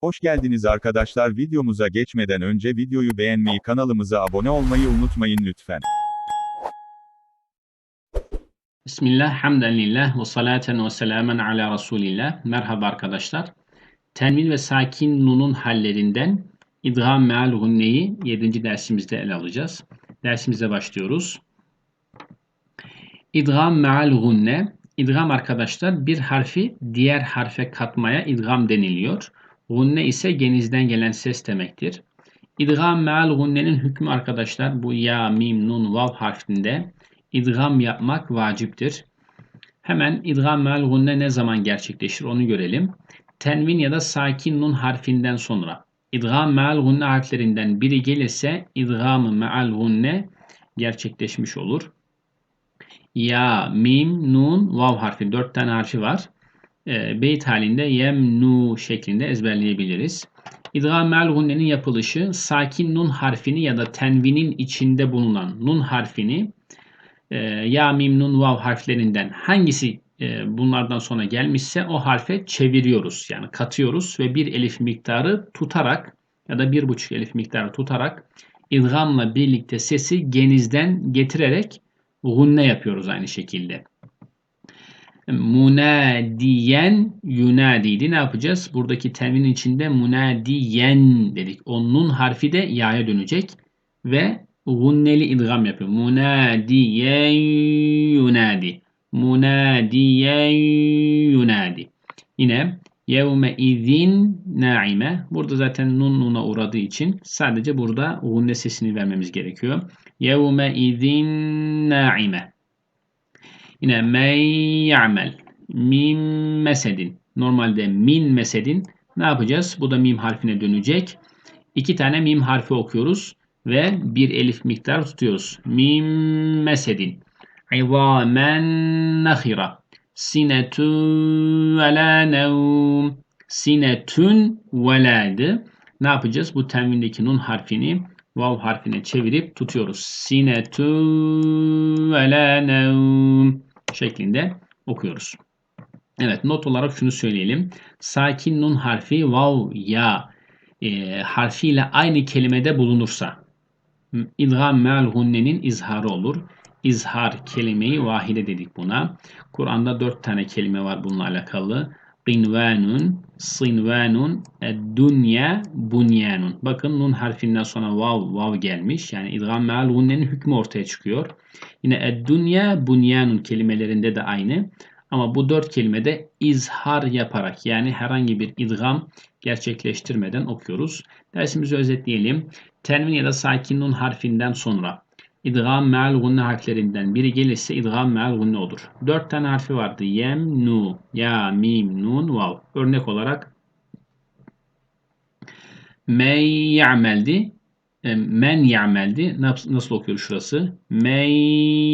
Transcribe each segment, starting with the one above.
Hoş geldiniz arkadaşlar videomuza geçmeden önce videoyu beğenmeyi kanalımıza abone olmayı unutmayın lütfen. Bismillah, hamdülillah ve salaten ve selamen ala Resulillah. Merhaba arkadaşlar. Tenvin ve sakin nunun hallerinden idgam meal gunneyi 7. dersimizde ele alacağız. Dersimize başlıyoruz. İdgam meal gunne. İdgam arkadaşlar bir harfi diğer harfe katmaya idgam deniliyor. Gunne ise genizden gelen ses demektir. İdgam meal gunnenin hükmü arkadaşlar bu ya, mim, nun, vav harfinde idgam yapmak vaciptir. Hemen idgam meal gunne ne zaman gerçekleşir onu görelim. Tenvin ya da sakin nun harfinden sonra idgam meal gunne harflerinden biri gelirse idgam meal gunne gerçekleşmiş olur. Ya, mim, nun, vav harfi dört tane harfi var. E, beyt halinde yem, nu şeklinde ezberleyebiliriz. İdgam meal gunnenin yapılışı sakin nun harfini ya da tenvinin içinde bulunan nun harfini e, ya, mim, nun, vav harflerinden hangisi e, bunlardan sonra gelmişse o harfe çeviriyoruz. Yani katıyoruz ve bir elif miktarı tutarak ya da bir buçuk elif miktarı tutarak idgamla birlikte sesi genizden getirerek gunne yapıyoruz aynı şekilde. Munadiyen yunadiydi. Ne yapacağız? Buradaki tenvinin içinde munadiyen dedik. O nun harfi de ya'ya dönecek ve gunneli idgam yapıyor. Munadiyen yunadi. Munadiyen yunadi. Yine yevme izin naime. Burada zaten nun nuna uğradığı için sadece burada gunne sesini vermemiz gerekiyor. Yevme izin naime. Yine men ya'mel. Min mesedin. Normalde min mesedin. Ne yapacağız? Bu da mim harfine dönecek. İki tane mim harfi okuyoruz ve bir elif miktar tutuyoruz. Mim mesedin. İzamen nahira. Sinetun ve la nevm. Sinetun ve la'dı. Ne yapacağız? Bu tenvindeki nun harfini vav harfine çevirip tutuyoruz. Sinetun ve la nevm şeklinde okuyoruz. Evet not olarak şunu söyleyelim. Sakin nun harfi vav ya e, harfiyle aynı kelimede bulunursa idgam meal hunnenin izharı olur. İzhar kelimeyi vahide dedik buna. Kur'an'da dört tane kelime var bununla alakalı. Qinvanun, sinvanun, dünya, bunyanun. Bakın nun harfinden sonra vav vav gelmiş. Yani idgam meal gunnenin hükmü ortaya çıkıyor. Yine dünya, bunyanun kelimelerinde de aynı. Ama bu dört kelimede izhar yaparak yani herhangi bir idgam gerçekleştirmeden okuyoruz. Dersimizi özetleyelim. Tenvin ya da sakin nun harfinden sonra idgam meal gunne harflerinden biri gelirse idgam meal gunne olur. Dört tane harfi vardı. Yem, nu, ya, mim, nun, vav. Örnek olarak men ya'meldi. E, men ya'meldi. Nasıl okuyoruz şurası? Men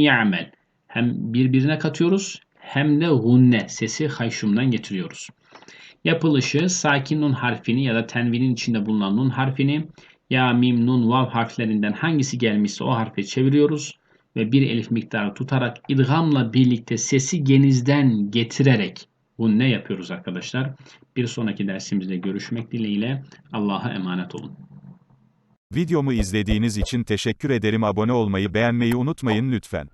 ya'mel. Hem birbirine katıyoruz hem de gunne sesi hayşumdan getiriyoruz. Yapılışı sakin nun harfini ya da tenvinin içinde bulunan nun harfini ya, mim, nun, vav harflerinden hangisi gelmişse o harfe çeviriyoruz ve bir elif miktarı tutarak idgamla birlikte sesi genizden getirerek gunne yapıyoruz arkadaşlar. Bir sonraki dersimizde görüşmek dileğiyle Allah'a emanet olun. Videomu izlediğiniz için teşekkür ederim abone olmayı beğenmeyi unutmayın lütfen.